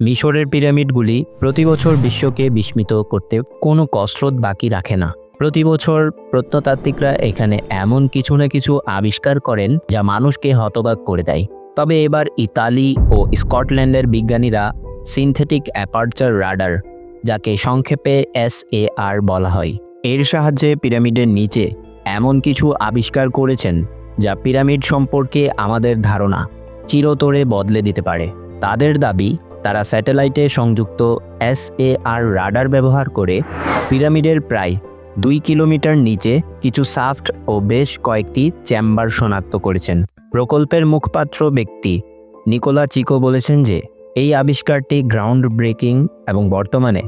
মিশরের পিরামিডগুলি প্রতি বছর বিশ্বকে বিস্মিত করতে কোনো কসরত বাকি রাখে না। প্রতি বছর প্রত্নতাত্ত্বিকরা এখানে এমন কিছু না কিছু আবিষ্কার করেন যা মানুষকে হতবাক করে দেয়। তবে এবার ইতালি ও স্কটল্যান্ডের বিজ্ঞানীরা সিনথেটিক অ্যাপার্চার রাডার, যাকে সংক্ষেপে এস এ আর বলা হয়, এর সাহায্যে পিরামিডের নিচে এমন কিছু আবিষ্কার করেছেন যা পিরামিড সম্পর্কে আমাদের ধারণা চিরতরে বদলে দিতে পারে। তাদের দাবি তারা স্যাটেলাইটে সংযুক্ত এস এ আর রাডার ব্যবহার করে পিরামিডের প্রায় দুই কিলোমিটার নিচে কিছু সাফট ও বেশ কয়েকটি চেম্বার শনাক্ত করেছেন। প্রকল্পের মুখপাত্র ব্যক্তি নিকোলা চিকো বলেছেন যে, এই আবিষ্কারটি গ্রাউন্ড ব্রেকিং এবং বর্তমানে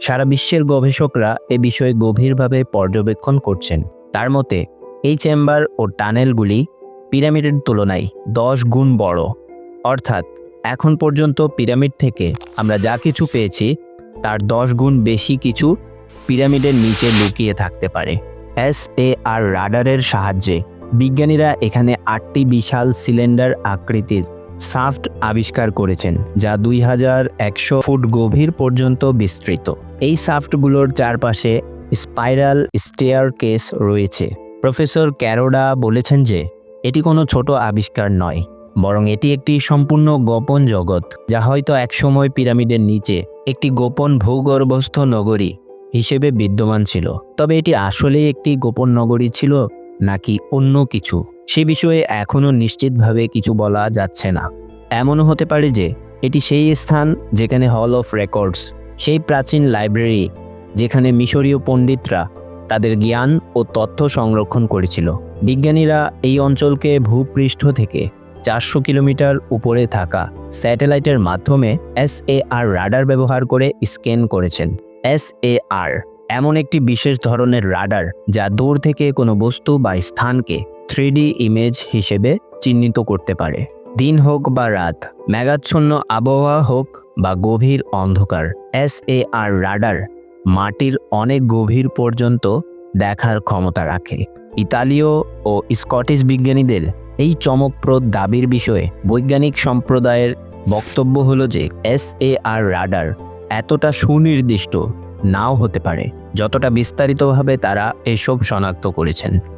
সারা বিশ্বের গবেষকরা এ বিষয়ে গভীরভাবে পর্যবেক্ষণ করছেন। তার মতে, এই চেম্বার ও টানেলগুলি পিরামিডের তুলনায় দশ গুণ বড়। অর্থাৎ এখন পর্যন্ত পিরামিড থেকে আমরা যা কিছু পেয়েছি, তার দশ গুণ বেশি কিছু পিরামিডের নিচে লুকিয়ে থাকতে পারে। এস এ আর রাডারের সাহায্যে বিজ্ঞানীরা এখানে আটটি বিশাল সিলিন্ডার আকৃতির সাফট আবিষ্কার করেছেন, যা দুই হাজার একশো ফুট গভীর পর্যন্ত বিস্তৃত। এই সাফটগুলোর চারপাশে স্পাইরাল স্টেয়ার কেস রয়েছে। প্রফেসর ক্যারোডা বলেছেন যে, এটি কোনো ছোট আবিষ্কার নয়। বরং এটি একটি সম্পূর্ণ গোপন জগৎ, যা হয়তো একসময় পিরামিডের নিচে একটি গোপন ভূগর্ভস্থ নগরী হিসেবে বিদ্যমান ছিল। তবে এটি আসলে একটি গোপন নগরী ছিল নাকি অন্য কিছু? সে বিষয়ে এখনও নিশ্চিতভাবে কিছু বলা যাচ্ছে না। এমনও হতে পারে যে এটি সেই স্থান যেখানে হল অফ রেকর্ডস সেই প্রাচীন লাইব্রেরি যেখানে মিশরীয় পণ্ডিতরা তাদের জ্ঞান ও তথ্য সংরক্ষণ করেছিল। বিজ্ঞানীরা এই অঞ্চলকে ভূপৃষ্ঠ থেকে চারশো কিলোমিটার উপরে থাকা স্যাটেলাইটের মাধ্যমে এস আর রাডার ব্যবহার করে স্ক্যান করেছেন। এস আর এমন একটি বিশেষ ধরনের রাডার যা দূর থেকে কোনো বস্তু বা স্থানকে থ্রিডি ইমেজ হিসেবে চিহ্নিত করতে পারে। দিন হোক বা রাত, মেঘাচ্ছন্ন আবহাওয়া হোক বা গভীর অন্ধকার, এস আর রাডার মাটির অনেক গভীর পর্যন্ত দেখার ক্ষমতা রাখে। ইতালীয় ও স্কটিশ বিজ্ঞানীদের এই চমকপ্রদ দাবির বিষয়ে বৈজ্ঞানিক সম্প্রদায়ের বক্তব্য হল যে এস এ আর রাডার এতটা সুনির্দিষ্ট নাও হতে পারে, যতটা বিস্তারিতভাবে তারা এসব শনাক্ত করেছেন।